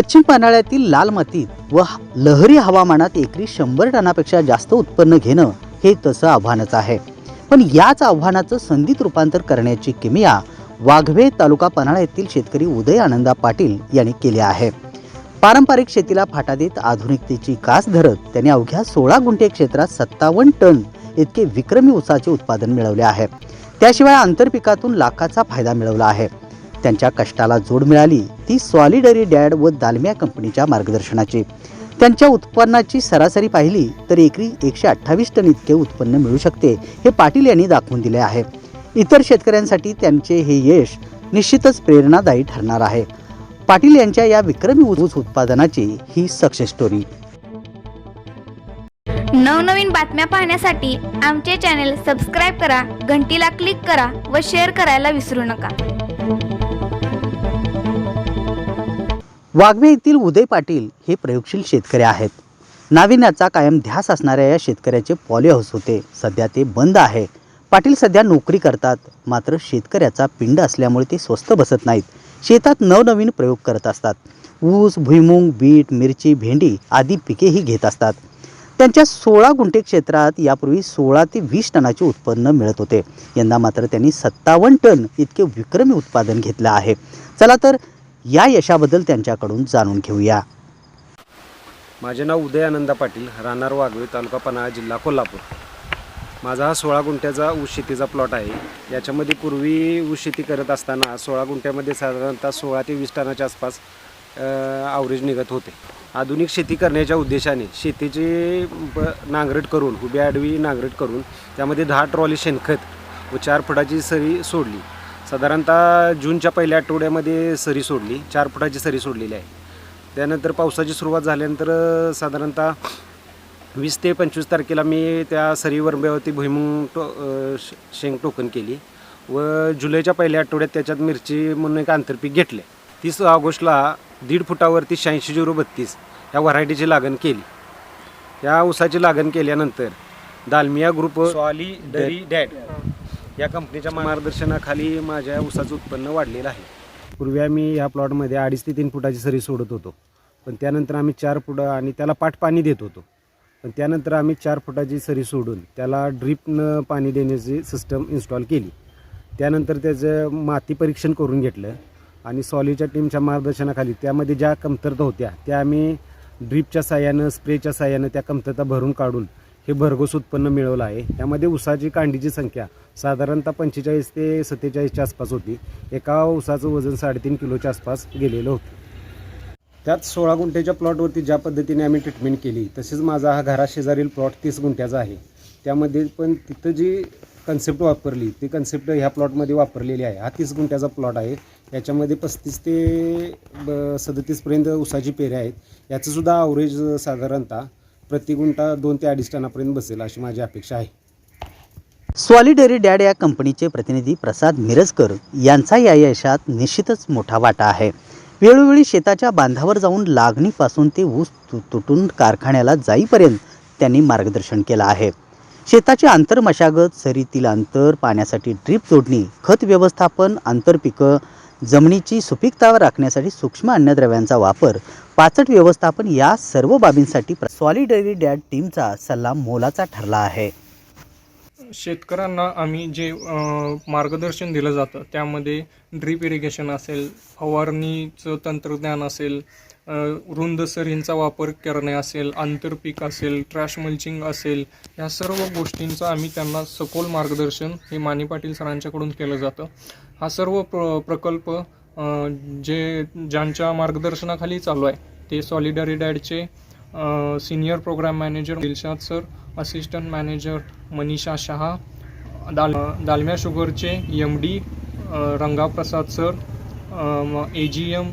पश्चिम पन्हाळ्यातील लाल मातीत व लहरी हवामानात एकरी शंभर टनापेक्षा जास्त उत्पन्न घेणं हे तसं आव्हानच आहे. पण याच आव्हानाचं संधीत रूपांतर करण्याची किमिया वाघवे तालुका पन्हाळा येथील शेतकरी उदय आनंदा पाटील यांनी केली आहे. पारंपरिक शेतीला फाटा देत आधुनिकतेची कास धरत त्यांनी अवघ्या सोळा गुंठे क्षेत्रात सत्तावन्न टन इतके विक्रमी ऊसाचे उत्पादन मिळवले आहे. त्याशिवाय आंतरपिकातून लाखाचा फायदा मिळवला आहे. त्यांच्या कष्टाला जोड मिळाली ती सॉलिडरी डॅड व दालम्या कंपनीच्या मार्गदर्शनाची. त्यांच्या उत्पन्नाची सरासरी पाहिली तर एकरी एकशे अठ्ठावीस टन इतके उत्पन्न मिळू शकते हे पाटील यांनी दाखवून दिले आहे. इतर शेतकऱ्यांसाठी त्यांचे हे यश निश्चितच प्रेरणादायी ठरणार आहे. पाटील यांच्या या विक्रमी ऊस उत्पादनाची ही सक्सेस स्टोरी नवनवीन बातम्या पाहण्यासाठी आमचे चॅनेल सबस्क्राईब करा घंटीला क्लिक करा व शेअर करायला विसरू नका. वाघवे येथील उदय पाटील हे प्रयोगशील शेतकरी आहेत. नाविन्याचा कायम ध्यास असणाऱ्या या शेतकऱ्याचे पॉली हाऊस होते. सध्या ते बंद आहे. पाटील सध्या नोकरी करतात. मात्र शेतकऱ्याचा पिंड असल्यामुळे ते स्वस्त बसत नाहीत. शेतात नवनवीन प्रयोग करत असतात. ऊस भुईमुंग बीट मिरची भेंडी आदी पिकेही घेत असतात. त्यांच्या सोळा गुंठे क्षेत्रात यापूर्वी सोळा ते वीस टनाचे उत्पन्न मिळत होते. यंदा मात्र त्यांनी सत्तावन्न टन इतके विक्रमी उत्पादन घेतलं आहे. चला तर या यशाबद्दल त्यांच्याकडून जाणून घेऊया. माझे नाव उदय आनंदा पाटील राहणार वाघवे तालुका पन्हाळा जिल्हा कोल्हापूर. माझा हा सोळा गुंठ्याचा ऊस शेतीचा प्लॉट आहे. याच्यामध्ये पूर्वी ऊस शेती करत असताना सोळा गुंठ्यामध्ये साधारणतः सोळा ते वीस टनाच्या आसपास आवरेज निघत होते. आधुनिक शेती करण्याच्या उद्देशाने शेतीची नांगरट करून उभी आडवी नांगरट करून त्यामध्ये दहा ट्रॉली शेणखत व चार फुटाची सरी सोडली. साधारणतः जूनच्या पहिल्या आठवड्यामध्ये सरी सोडली. चार फुटाची सरी सोडलेली आहे. त्यानंतर पावसाची सुरुवात झाल्यानंतर साधारणतः वीस ते पंचवीस तारखेला मी त्या सरी वरंब्यावरती भुईमुंग टो शेंग टोकन केली व जुलैच्या पहिल्या आठवड्यात त्याच्यात मिरची म्हणून एक आंतरपीक घेतले तीस ऑगस्टला दीड फुटावरती शहाऐंशी झिरो बत्तीस या व्हरायटीची लागण केली. या ऊसाची लागण केल्यानंतर दालमिया ग्रुप सॉली डरी डॅड. या कंपनीच्या मार्गदर्शनाखाली माझ्या ऊसाचं उत्पन्न वाढलेलं आहे. पूर्वी आम्ही या प्लॉटमध्ये अडीच ते तीन फुटाची सरी सोडत होतो. पण त्यानंतर आम्ही चार फुटं आणि त्याला पाठ पाणी देत होतो. पण त्यानंतर आम्ही चार फुटाची सरी सोडून त्याला ड्रीपनं पाणी देण्याची सिस्टम इन्स्टॉल केली. त्यानंतर त्याचं माती परीक्षण करून घेतलं आणि सॉलीच्या टीमच्या मार्गदर्शनाखाली त्यामध्ये ज्या कमतरता होत्या त्या आम्ही ड्रीपच्या साह्यानं स्प्रेच्या साह्यानं त्या कमतरता भरून काढून हे भरघोस उत्पन्न मिळवलं आहे. त्यामध्ये ऊसाची कांडीची संख्या साधारणतः पंचेचाळीस ते सत्तेचाळीसच्या आसपास होती. एका ऊसाचं वजन साडेतीन किलोच्या आसपास गेलेलं होतं. त्यात सोळा गुंठ्याच्या प्लॉटवरती ज्या पद्धतीने आम्ही ट्रीटमेंट केली तसेच माझा हा घराशेजारील प्लॉट तीस गुंठ्याचा आहे. त्यामध्ये पण तिथं जी कन्सेप्ट वापरली ती कन्सेप्ट ह्या प्लॉटमध्ये वापरलेली आहे. हा तीस गुंठ्याचा प्लॉट आहे. याच्यामध्ये पस्तीस ते ब सदतीसपर्यंत ऊसाची पेरे आहेत. याचंसुद्धा अवरेज साधारणतः प्रति गुंठा दोन ते अडीच टनापर्यंत बसेल अशी माझी अपेक्षा आहे. सॉलिडरी डॅड या कंपनीचे प्रतिनिधी प्रसाद मिरजकर यांचा या यशात निश्चितच मोठा वाटा आहे. वेळोवेळी शेताच्या बांधावर जाऊन लागणीपासून ते ऊस तु- तुटून कारखान्याला जाईपर्यंत त्यांनी मार्गदर्शन केलं आहे. शेताची आंतरमशागत सरीतील अंतर पाण्यासाठी ड्रीप जोडणी खत व्यवस्थापन आंतरपिकं जमिनीची सुपीकता राखण्यासाठी सूक्ष्म अन्नद्रव्यांचा वापर पाचट व्यवस्थापन या सर्व बाबींसाठी सॉलिडरी डॅड टीमचा सल्ला मोलाचा ठरला आहे. शेतकऱ्यांना आम्ही जे मार्गदर्शन दिलं जातं त्यामध्ये ड्रीप इरिगेशन असेल फवारणीचं तंत्रज्ञान असेल रुंद सरींचा वापर करणे असेल आंतरपीक असेल ट्रॅश मल्चिंग असेल या सर्व गोष्टींचं आम्ही त्यांना सखोल मार्गदर्शन हे माने पाटील सरांच्याकडून केलं जातं. हा सर्व प्र प्रकल्प जे ज्यांच्या मार्गदर्शनाखाली चालू आहे ते सॉलिडरी डॅडचे senior program manager Dilshad sir assistant manager Manisha Shah dal दालम्या शुगरचे M D Rangaprasad sir A G M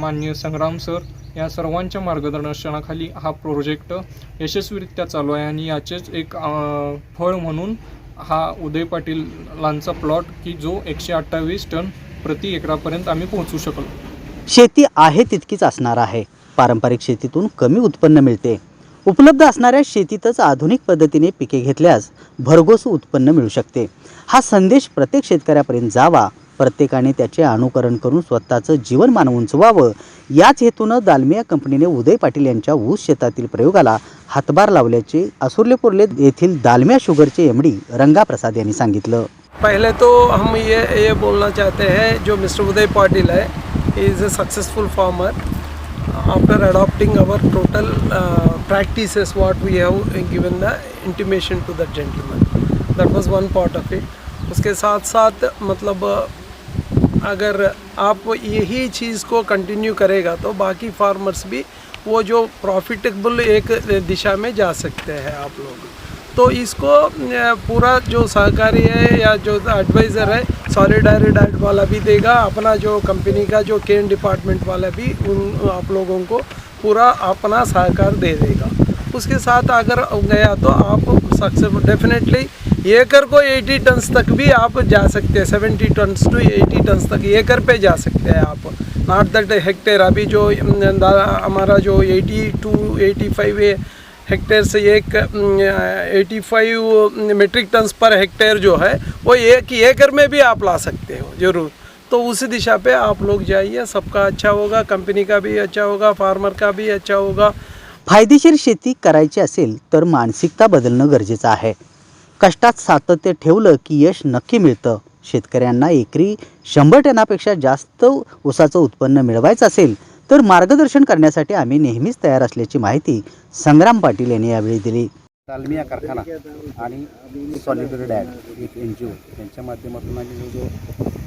मान्य संग्राम सर या सर्वांच्या मार्गदर्शनाखाली हा प्रोजेक्ट यशस्वीरित्या चालू आहे आणि याचेच एक फळ म्हणून हा उदय पाटीलांचा प्लॉट की जो एकशे अठ्ठावीस टन प्रति एकरापर्यंत आम्ही पोहोचू शकलो. शेती आहे तितकीच असणार आहे. पारंपरिक शेतीतून कमी उत्पन्न मिळते. उपलब्ध असणाऱ्या शेतीतच आधुनिक पद्धतीने पिके घेतल्यास भरघोस उत्पन्न मिळू शकते. हा संदेश प्रत्येक शेतकऱ्यापर्यंत जावा. प्रत्येकाने त्याचे अनुकरण करून स्वतःचं जीवनमान उंचवावं. याच हेतूनं दालमिया कंपनीने उदय पाटील यांच्या ऊस शेतातील प्रयोगाला हातभार लावल्याचे असुर्लेपुर्ले येथील दालमिया शुगरचे एम डी रंगाप्रसाद यांनी सांगितलं. पहले तो हम ये ये बोलना चाहते हैं जो mister Uday Patil he is a successful farmer after adopting our total practices, what we have given the intimation to that gentleman. That was one part of it. उसके साथ साथ मतलब अगर आप यही चीज़ को कंटिन्यू करेगा तो बाकी फार्मर्स भी वो जो प्रॉफिटेबल एक दिशा में जा सकते हैं आप लोग। तो इसको पूरा जो सहकारी है या जो एडवाइज़र है सॉलिडारिटी वाला भी देगा, अपना जो कंपनी का जो केन डिपार्टमेंट वाला भी उन, आप लोगों को पूरा अपना सहकार दे देगा। उसके साथ अगर गया तो आप सक्सेस डेफिनेटली एकड़ को 80 टन्स तक भी आप जा सकते हैं 70 टन्स टू 80 टन्स तक एकड़ पे जा सकते हैं आप। नॉट दैट हेक्टेयर अभी जो हमारा जो 80 टू 85 है हेक्टेयर से एक एटी फाइव मेट्रिक टन्स पर हेक्टेयर जो है वो एक एकड़ में भी आप ला सकते हो ज़रूर। तो उसी दिशा पे आप लोग जाइए सबका अच्छा होगा कंपनी का भी अच्छा होगा फार्मर का भी अच्छा होगा। फायदेशीर शेती करायची असेल तर मानसिकता बदलणं गरजेचं आहे. कष्टात सातत्य ठेवलं की यश नक्की मिळतं. शेतकऱ्यांना एकरी शंभर टनापेक्षा जास्त ऊसाचं उत्पन्न मिळवायचं असेल तर मार्गदर्शन करण्यासाठी आम्ही नेहमीच तयार असल्याची माहिती संग्राम पाटील यांनी यावेळी दिली. तालमिया कारखाना आणि सॉलिडरी डॅड एक एन जी ओ यांच्या माध्यमातून आम्ही जो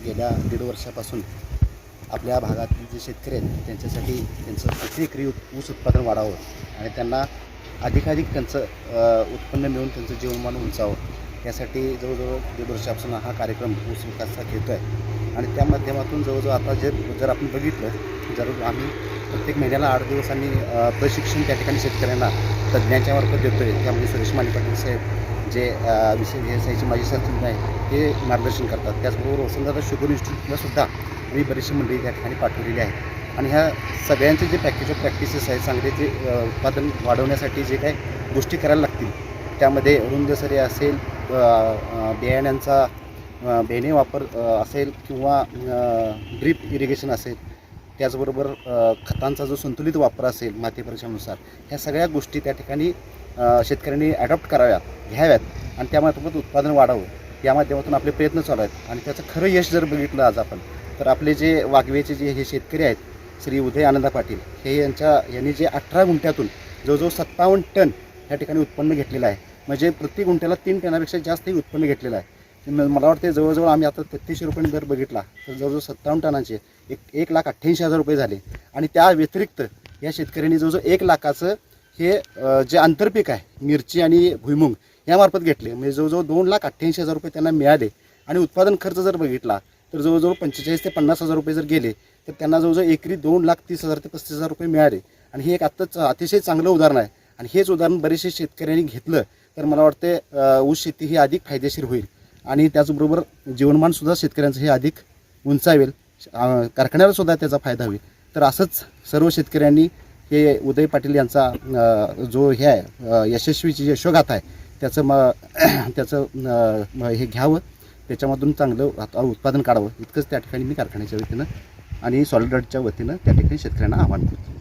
गेल्या दीड वर्षापासून आपल्या भागातील जे शेतकरी आहेत त्यांच्यासाठी त्यांचं प्रत्येक ऊस उत्पादन वाढावं आणि त्यांना अधिकाधिक त्यांचं उत्पन्न मिळून त्यांचं जीवनमान उंचावं. यासाठी जवळजवळ दीड वर्षापासून हा कार्यक्रम ऊस विकासचा घेतो आहे आणि त्या माध्यमातून जवळजवळ आता जे जर आपण बघितलं जर आम्ही प्रत्येक महिन्याला आठ दिवस आम्ही प्रशिक्षण त्या ठिकाणी शेतकऱ्यांना तज्ज्ञांच्या मार्फत देतो आहे त्यामध्ये सुरेश माने पाटील साहेब जे विषय व्यवसायाचे माजी शास्त्रज्ञ आहे ते मार्गदर्शन करतात. त्याचबरोबर वसंतदादा शुगर इन्स्टिट्यूटला सुद्धा आम्ही बरीचशी मंडळी त्या ठिकाणी पाठवलेली आहे आणि ह्या सगळ्यांचे जे पॅकेज ऑफ प्रॅक्टिसेस आहेत चांगले जे उत्पादन वाढवण्यासाठी जे काही गोष्टी करायला लागतील त्यामध्ये रुंद सरी असेल बियाण्यांचा अ, बेणे वापर असेल किंवा ड्रीप इरिगेशन असेल त्याचबरोबर खतांचा जो संतुलित वापर असेल माती परीक्षानुसार ह्या सगळ्या गोष्टी त्या ठिकाणी शेतकऱ्यांनी ॲडॉप्ट कराव्यात घ्याव्यात. आणि त्या माध्यमातून उत्पादन वाढावं या माध्यमातून आपले प्रयत्न चालू आहेत. आणि त्याचं खरं यश जर बघितलं आज आपण तर आपले जे वाघवेचे जे हे शेतकरी आहेत श्री उदय आनंदा पाटील हे यांच्या यांनी जे अठरा गुंठ्यातून जवळजवळ सत्तावन्न टन या ठिकाणी उत्पन्न घेतलेलं आहे. म्हणजे प्रति गुंठ्याला तीन टनापेक्षा जास्त हे उत्पन्न घेतलेलं आहे. मला वाटते जवळजवळ आम्ही आता तेहतीसशे रुपयांनी दर बघितला तर जवळजवळ सत्तावन्न टनाचे एक एक लाख अठ्ठ्याऐंशी हजार रुपये झाले. आणि त्या व्यतिरिक्त या शेतकऱ्यांनी जवळजवळ एक लाखाचं हे जे आंतरपीक आहे मिरची आणि भुईमुंग यामार्फत घेतले. म्हणजे जवळजवळ दोन लाख अठ्ठ्याऐंशी हजार रुपये त्यांना मिळाले. आणि उत्पादन खर्च जर बघितला तर जवळजवळ पंचेचाळीस ते पन्नास हजार रुपये जर गेले तर त्यांना जवळजवळ एकरी दोन लाख तीस हजार ते पस्तीस हजार रुपये मिळाले. आणि हे एक आत्ताच अतिशय चांगलं उदाहरण आहे. आणि हेच उदाहरण बरेचसे शेतकऱ्यांनी घेतलं. तर मला वाटते ऊस शेती ही अधिक फायदेशीर होईल. आणि त्याचबरोबर जीवनमानसुद्धा शेतकऱ्यांचं हे अधिक उंचावेल. कारखान्यालासुद्धा त्याचा फायदा होईल. तर असंच सर्व शेतकऱ्यांनी हे उदय पाटील यांचा जो हे आहे यशस्वीची यशोगाथा आहे त्याचं म त्याचं हे घ्यावं. त्याच्यामधून चांगलं उत्पादन काढावं. इतकंच त्या ठिकाणी मी कारखान्याच्या वतीनं आणि सॉलिडच्या वतीनं त्या ठिकाणी शेतकऱ्यांना आव्हान करतो.